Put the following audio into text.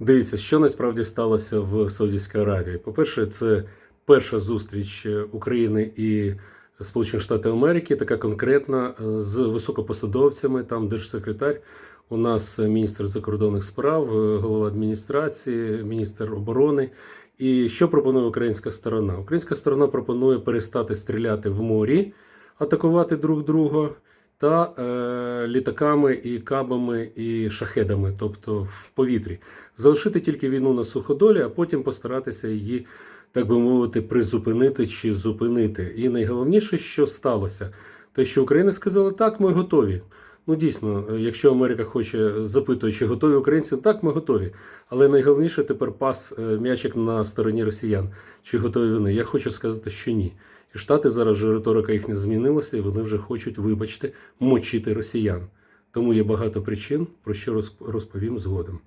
Дивіться, що насправді сталося в Саудівській Аравії. По-перше, це перша зустріч України і Сполучених Штатів Америки, така конкретна е, з високопосадовцями. Там держсекретар, у нас міністр закордонних справ, е, голова адміністрації, міністр оборони. І що пропонує українська сторона? Українська сторона пропонує перестати стріляти в морі, атакувати друг друга та е, літаками і кабами і шахедами, тобто в повітрі, залишити тільки війну на суходолі, а потім постаратися її, так би мовити, призупинити чи зупинити. І найголовніше, що сталося, те, що Україна сказала, так, ми готові. Ну дійсно, е, якщо Америка хоче запитує, чи готові українці, так ми готові. Але найголовніше тепер пас е, м'ячик на стороні росіян. Чи готові вони? Я хочу сказати, що ні. Штати зараз вже риторика їхня змінилася, і вони вже хочуть, вибачте, мочити росіян. Тому є багато причин, про що розповім згодом.